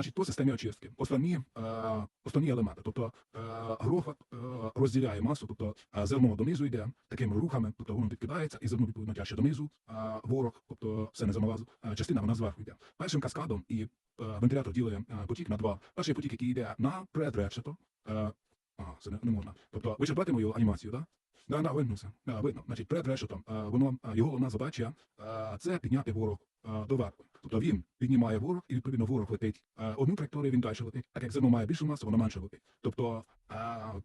Значить, по системі очистки основні, е, основні елементи, тобто е, грофат е, розділяє масу, тобто е, зерно донизу йде такими рухами, тобто воно підкидається і зерно відповідно тяжче донизу, а ворог, тобто все не зерновазу, е, частина вона зверху йде. Першим каскадом і е, вентилятор ділить е, потік на два. Перший потік, який йде на предрешето, е, ага, це не, не можна. Тобто, ви ще мою анімацію, так? Да? Да, да, видно все. Да, видно. Значить, перед решетом, е, воно, е, його головна задача е, це підняти ворог е, доверху. Тобто він піднімає ворог, і відповідно ворог летить. Е, одну траєкторію він далі летить. Так як зерно має більшу масу, воно менше летить. Тобто е,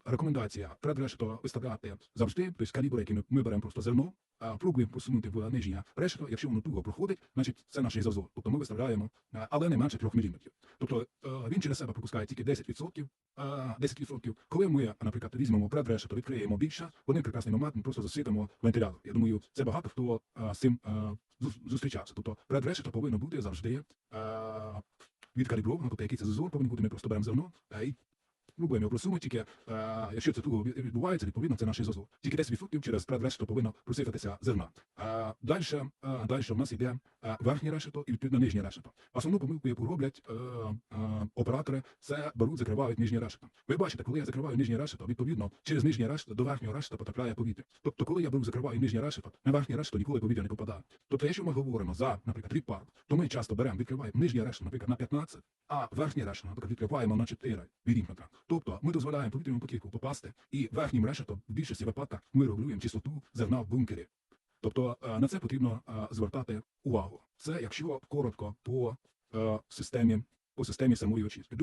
рекомендація перед решето виставляти завжди, тобто калібр, який ми, беремо просто зерно, е, пробуємо посунути в нижнє решето. Якщо воно туго проходить, значить це наш зазор. Тобто ми виставляємо, але не менше 3 мм. Тобто він через себе пропускає тільки 10%, е, 10%. Коли ми, наприклад, візьмемо предрешето, відкриємо більше, в один прекрасний момент ми просто засвітимо вентилятор. Я думаю, це багато хто з цим зустрічався. Тобто предрешето повинно бути завжди е, відкалібровано, тобто який це зазор повинен бути, ми просто беремо зерно е, і пробуємо його просунути, тільки е, якщо це туго від- відбувається, відповідно це наш зазор. Тільки 10% через предрешето повинно просипатися зерна. Е, далі, е, далі в нас йде е, верхнє решето і відповідно нижнє решето. Основну помилку, яку роблять е, е, оператори, це беруть, закривають нижнє решето. Ви бачите, коли я закриваю нижнє решето, відповідно, через нижнє решето до верхнього решета потрапляє повітря. Тобто, коли я беру, закриваю нижнє решето, на верхнє решето ніколи повітря не попадає. Тобто, якщо ми говоримо за, наприклад, ріпарк, то ми часто беремо, відкриваємо нижнє решето, наприклад, на 15, а верхнє решето, наприклад, відкриваємо на 4 міліметра. Тобто, ми дозволяємо повітряному потіку попасти, і верхнім решетом в більшості випадках ми регулюємо чистоту зерна в бункері. Тобто е, на це потрібно е, звертати увагу. Це якщо коротко по е, системі, по системі самої очистки.